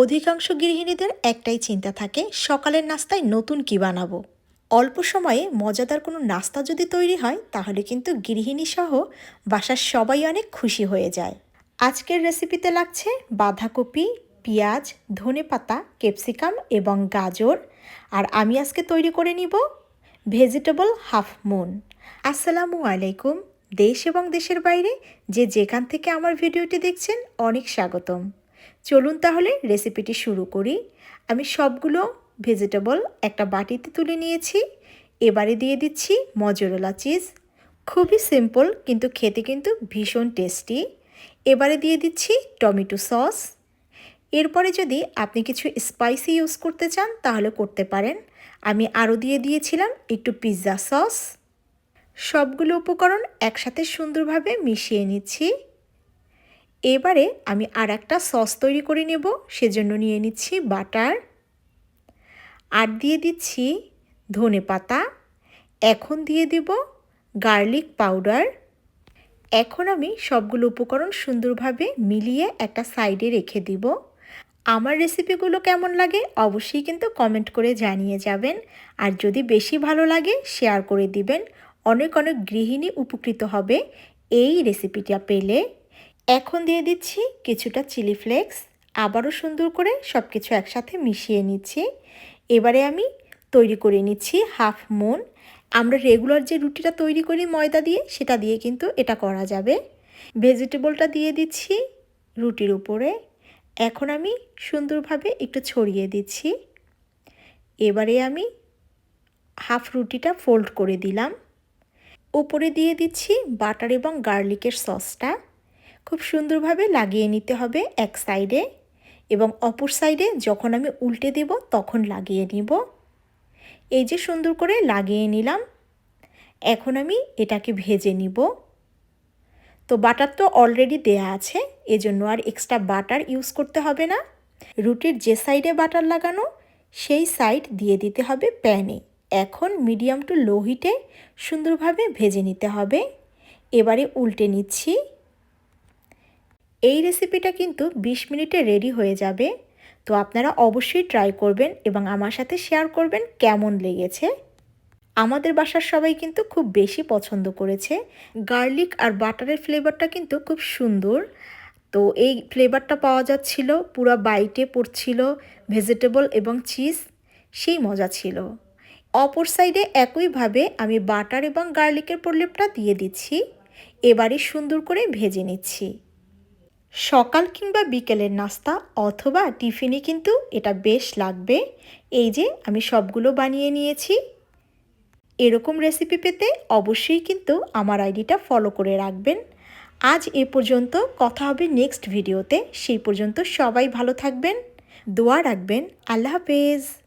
অধিকাংশ গৃহিণীদের একটাই চিন্তা থাকে, সকালের নাস্তায় নতুন কি বানাবো? অল্প সময়ে মজাদার কোনো নাস্তা যদি তৈরি হয়, তাহলে কিন্তু গৃহিণী সহ বাসার সবাই অনেক খুশি হয়ে যায়। আজকের রেসিপিতে লাগছে বাঁধাকপি, পেঁয়াজ ধনেপাতা ক্যাপসিকাম এবং গাজর। আর আমি আজকে তৈরি করে নিব ভেজিটেবল হাফ মুন। আসসালামু আলাইকুম। দেশ এবং দেশের বাইরে যে যেখান থেকে আমার ভিডিওটি দেখছেন, অনেক স্বাগতম। চলুন তাহলে রেসিপিটি শুরু করি। আমি সবগুলো ভেজিটেবল একটা বাটিতে তুলে নিয়েছি। এবারে দিয়ে দিচ্ছি মজরোলা চিজ খুবই সিম্পল কিন্তু খেতে কিন্তু ভীষণ টেস্টি এবারে দিয়ে দিচ্ছি টমেটো সস এরপরে যদি আপনি কিছু স্পাইসি ইউজ করতে চান, তাহলে করতে পারেন। আমি আরও দিয়ে দিয়েছিলাম একটু পিৎজা সস সবগুলো উপকরণ একসাথে সুন্দরভাবে মিশিয়ে নিচ্ছি। এবারে আমি আর একটা সস তৈরি করে নেব, সেজন্য নিয়ে নিচ্ছি বাটার। আর দিয়ে দিচ্ছি ধনে পাতা। এখন দিয়ে দেব গার্লিক পাউডার। এখন আমি সবগুলো উপকরণ সুন্দরভাবে মিলিয়ে একটা সাইডে রেখে দিব। আমার রেসিপিগুলো কেমন লাগে অবশ্যই কিন্তু কমেন্ট করে জানিয়ে যাবেন। আর যদি বেশি ভালো লাগে, শেয়ার করে দিবেন। অনেক অনেক গৃহিণী উপকৃত হবে এই রেসিপিটা পেলে। এখন দিয়ে দিচ্ছি কিছুটা চিলি ফ্লেক্স, আবারও সুন্দর করে সব কিছু একসাথে মিশিয়ে নিচ্ছি। এবারে আমি তৈরি করে নিচ্ছি হাফ মুন। আমরা রেগুলার যে রুটিটা তৈরি করি ময়দা দিয়ে, সেটা দিয়ে কিন্তু এটা করা যাবে। ভেজিটেবলটা দিয়ে দিচ্ছি রুটির উপরে। এখন আমি সুন্দরভাবে একটু ছড়িয়ে দিচ্ছি। এবারে আমি হাফ রুটিটা ফোল্ড করে দিলাম। উপরে দিয়ে দিচ্ছি বাটার এবং গার্লিকের সসটা। খুব সুন্দরভাবে লাগিয়ে নিতে হবে এক সাইডে এবং অপর সাইডে যখন আমি উল্টে দেব তখন লাগিয়ে নিব। এই যে সুন্দর করে লাগিয়ে নিলাম। এখন আমি এটাকে ভেজে নিব। তো বাটার তো অলরেডি দেয়া আছে, এজন্য আর এক্সট্রা বাটার ইউজ করতে হবে না। রুটির যে সাইডে বাটার লাগানো, সেই সাইড দিয়ে দিতে হবে প্যানে। এখন মিডিয়াম টু লো হিটে সুন্দরভাবে ভেজে নিতে হবে। এবারে উল্টে নিচ্ছি। এই রেসিপিটা কিন্তু ২০ মিনিটে রেডি হয়ে যাবে। তো আপনারা অবশ্যই ট্রাই করবেন এবং আমার সাথে শেয়ার করবেন কেমন লেগেছে। আমাদের বাসার সবাই কিন্তু খুব বেশি পছন্দ করেছে। গার্লিক আর বাটারের ফ্লেভারটা কিন্তু খুব সুন্দর। তো এই ফ্লেভারটা পাওয়া যাচ্ছিল, পুরো বাইটে পড়ছিল ভেজিটেবল এবং চিজ সেই মজা ছিল। অপর সাইডে একইভাবে আমি বাটার এবং গার্লিকের প্রলেপটা দিয়ে দিচ্ছি। এবারে সুন্দর করে ভেজে নিচ্ছি। সকাল কিংবা বিকেলের নাস্তা অথবা টিফিনে কিন্তু এটা বেশ লাগবে। এই যে, আমি সবগুলো বানিয়ে নিয়েছি। এরকম রেসিপি পেতে অবশ্যই কিন্তু আমার আইডিটা ফলো করে রাখবেন। আজ এ পর্যন্ত কথা হবে নেক্সট ভিডিওতে সেই পর্যন্ত সবাই ভালো থাকবেন, দোয়া রাখবেন। আল্লাহ হাফেজ।